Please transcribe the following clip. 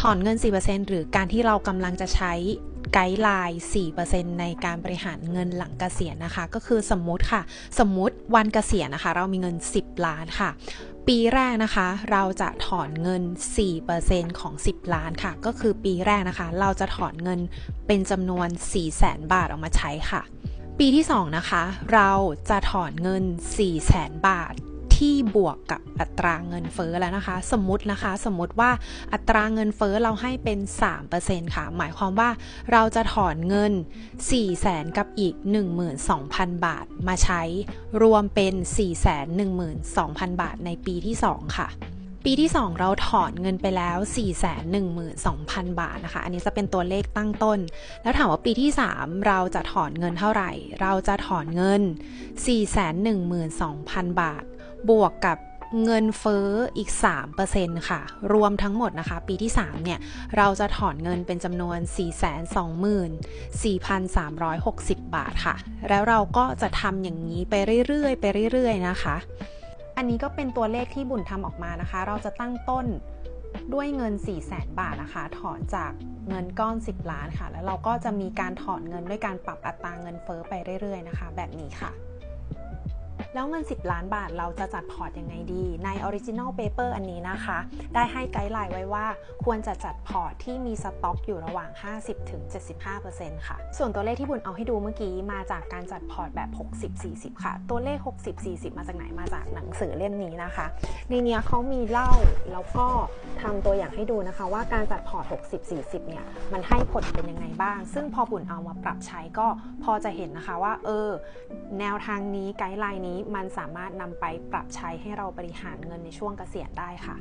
ถอนเงิน 4%หรือการที่เรากำลังจะใช้ไกด์ไลน์4%ในการบริหารเงินหลังเกษียณนะคะ ก็คือสมมุติค่ะ สมมุติวันเกษียณนะคะ เรามีเงิน 10 ล้านค่ะ ปีแรกนะคะ เราจะถอนเงิน 4%ของ 10 ล้านค่ะ ก็คือปีแรกนะคะ เราจะถอนเงินเป็นจำนวน 4 0 0 0 0 0บาทออกมาใช้ค่ะ ปีที่ 2 นะคะ เราจะถอนเงิน 4 0 0 0 0 0บาท ที่บวกกับอัตราเงินเฟ้อแล้วนะคะ สมมตินะคะ สมมติว่าอัตราเงินเฟ้อเราให้เป็น 3%ค่ะ หมายความว่าเราจะถอนเงิน 4 0 0แสนกับอีก 12,000 บาทมาใช้ รวมเป็น 4 1 2 0 0 0 บาทในปีที่ 2 ค่ะปีที่ 2 เราถอนเงินไปแล้ว 412,000 บาทนะคะ อันนี้จะเป็นตัวเลขตั้งต้น แล้วถามว่าปีที่ 3 เราจะถอนเงินเท่าไหร่ เราจะถอนเงิน 412,000 บาท บวกกับเงินเฟ้ออีก 3%ค่ะ รวมทั้งหมดนะคะ ปีที่ 3 เนี่ย เราจะถอนเงินเป็นจำนวน 424,360 บาทค่ะ แล้วเราก็จะทำอย่างนี้ไปเรื่อยๆ ไปเรื่อยๆ นะคะ อันนี้ก็เป็นตัวเลขที่บุญทำออกมานะคะ เราจะตั้งต้นด้วยเงิน 4 0 0แสนบาทนะคะ ถอนจากเงินก้อน 10 ล้านค่ะ แล้วเราก็จะมีการถอนเงินด้วยการปรับอัตราเงินเฟ้อไปเรื่อยๆ นะคะ แบบนี้ค่ะ แล้วเงิน 10 ล้านบาทเราจะจัดพอร์ตยังไงดีใน Original Paper อันนี้นะคะ ได้ให้ไกด์ไลน์ไว้ว่า ควรจะจัดพอร์ตที่มีสต็อกอยู่ระหว่าง 50-75%ค่ะ ส่วนตัวเลขที่บุญเอาให้ดูเมื่อกี้มาจากการจัดพอร์ตแบบ 60-40 ค่ะ ตัวเลข 60-40 มาจากไหนมาจากหนังสือเล่มนี้นะคะ ในเนี้ยเขามีเล่าแล้วก็ทำตัวอย่างให้ดูนะคะ ว่าการจัดพอร์ต 60-40 เนี่ยมันให้ผลเป็นยังไงบ้าง ซึ่งพอบุญเอามาปรับใช้ก็พอจะเห็นนะคะว่า เออ แนวทางนี้ไกด์ไลน์นี้มันสามารถนำไปปรับใช้ให้เราบริหารเงินในช่วงเกษียณได้ค่ะ